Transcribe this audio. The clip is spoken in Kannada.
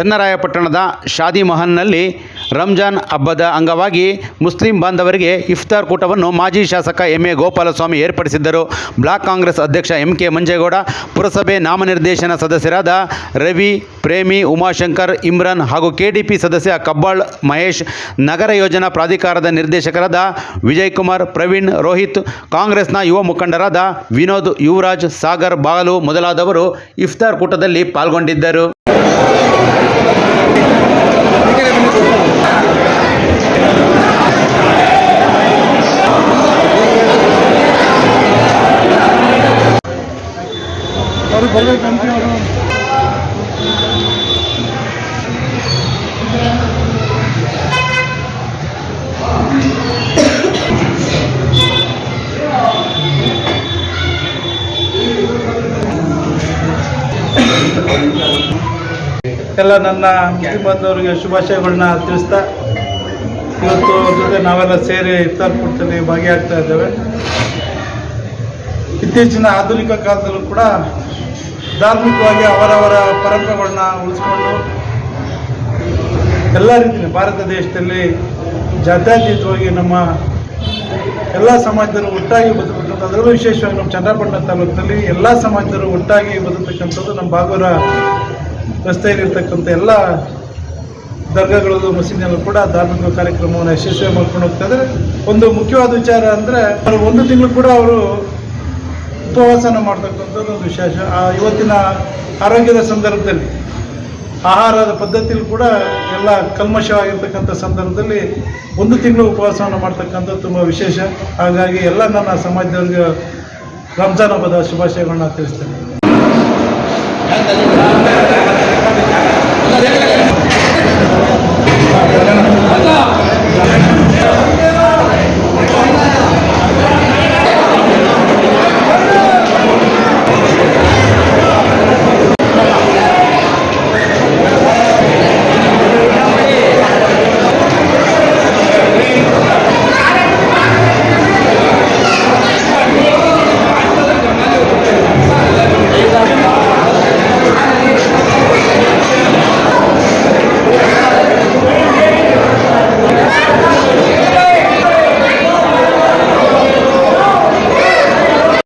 ಚನ್ನರಾಯಪಟ್ಟಣದ ಶಾದಿ ಮಹಲ್ನಲ್ಲಿ ರಂಜಾನ್ ಹಬ್ಬದ ಅಂಗವಾಗಿ ಮುಸ್ಲಿಂ ಬಾಂಧವರಿಗೆ ಇಫ್ತಾರ್ ಕೂಟವನ್ನು ಮಾಜಿ ಶಾಸಕ ಎಂ ಎ ಗೋಪಾಲಸ್ವಾಮಿ ಏರ್ಪಡಿಸಿದ್ದರು. ಬ್ಲಾಕ್ ಕಾಂಗ್ರೆಸ್ ಅಧ್ಯಕ್ಷ ಎಂ ಕೆ ಮಂಜೇಗೌಡ, ಪುರಸಭೆ ನಾಮನಿರ್ದೇಶನ ಸದಸ್ಯರಾದ ರವಿ, ಪ್ರೇಮಿ, ಉಮಾಶಂಕರ್, ಇಮ್ರಾನ್ ಹಾಗೂ ಕೆಡಿಪಿ ಸದಸ್ಯ ಕಬ್ಬಾಳ್ ಮಹೇಶ್, ನಗರ ಯೋಜನಾ ಪ್ರಾಧಿಕಾರದ ನಿರ್ದೇಶಕರಾದ ವಿಜಯ್ ಕುಮಾರ್ ಪ್ರವೀಣ್, ರೋಹಿತ್, ಕಾಂಗ್ರೆಸ್ನ ಯುವ ಮುಖಂಡರಾದ ವಿನೋದ್, ಯುವರಾಜ್, ಸಾಗರ್, ಬಾಗಲು ಮೊದಲಾದವರು ಇಫ್ತಾರ್ ಕೂಟದಲ್ಲಿ ಪಾಲ್ಗೊಂಡಿದ್ದರು. ಎಲ್ಲ ನನ್ನ ಬಂದವರಿಗೆ ಶುಭಾಶಯಗಳನ್ನ ತಿಳಿಸ್ತಾ ಇವತ್ತು ಜೊತೆ ನಾವೆಲ್ಲ ಸೇರಿ ಇಫ್ತಾರ್ ಕೊಡ್ತೀವಿ, ಭಾಗಿಯಾಗ್ತಾ ಇದ್ದೇವೆ. ಇತ್ತೀಚಿನ ಆಧುನಿಕ ಕಾಲದಲ್ಲೂ ಕೂಡ ಧಾರ್ಮಿಕವಾಗಿ ಅವರವರ ಪರಂಪರೆಗಳನ್ನ ಉಳಿಸ್ಕೊಂಡು ಎಲ್ಲ ರೀತಿಯಲ್ಲಿ ಭಾರತ ದೇಶದಲ್ಲಿ ಜಾತ್ಯಾತೀತವಾಗಿ ನಮ್ಮ ಎಲ್ಲ ಸಮಾಜದವರು ಒಟ್ಟಾಗಿ ಬದುಕತಕ್ಕಂಥ ಅದರಲ್ಲೂ ವಿಶೇಷವಾಗಿ ನಮ್ಮ ಚನ್ನಪಟ್ಟಣ ತಾಲೂಕಿನಲ್ಲಿ ಎಲ್ಲ ಸಮಾಜದವರು ಒಟ್ಟಾಗಿ ಬದುಕತಕ್ಕಂಥದ್ದು ನಮ್ಮ ಬಾಗೂರ ರಸ್ತೆಯಲ್ಲಿರ್ತಕ್ಕಂಥ ಎಲ್ಲ ದರ್ಗಾಗಳಲ್ಲೂ ಮಸೀದಿಯಲ್ಲೂ ಕೂಡ ಧಾರ್ಮಿಕ ಕಾರ್ಯಕ್ರಮವನ್ನು ಯಶಸ್ವಿ ಮಾಡ್ಕೊಂಡು ಹೋಗ್ತಾ ಇದ್ದಾರೆ. ಒಂದು ಮುಖ್ಯವಾದ ವಿಚಾರ ಅಂದರೆ, ಒಂದು ತಿಂಗಳು ಕೂಡ ಅವರು ಉಪವಾಸನ ಮಾಡ್ತಕ್ಕಂಥದ್ದು ಒಂದು ವಿಶೇಷ. ಇವತ್ತಿನ ಆರೋಗ್ಯದ ಸಂದರ್ಭದಲ್ಲಿ, ಆಹಾರದ ಪದ್ಧತಿಯಲ್ಲಿ ಕೂಡ ಎಲ್ಲ ಕಲ್ಮಶವಾಗಿರ್ತಕ್ಕಂಥ ಸಂದರ್ಭದಲ್ಲಿ ಒಂದು ತಿಂಗಳು ಉಪವಾಸವನ್ನು ಮಾಡ್ತಕ್ಕಂಥದ್ದು ತುಂಬ ವಿಶೇಷ. ಹಾಗಾಗಿ ಎಲ್ಲ ನನ್ನ ಸಮಾಜದವ್ರಿಗೆ ರಂಜಾನ್ ಹಬ್ಬದ ಶುಭಾಶಯಗಳನ್ನ ತಿಳಿಸ್ತೇನೆ.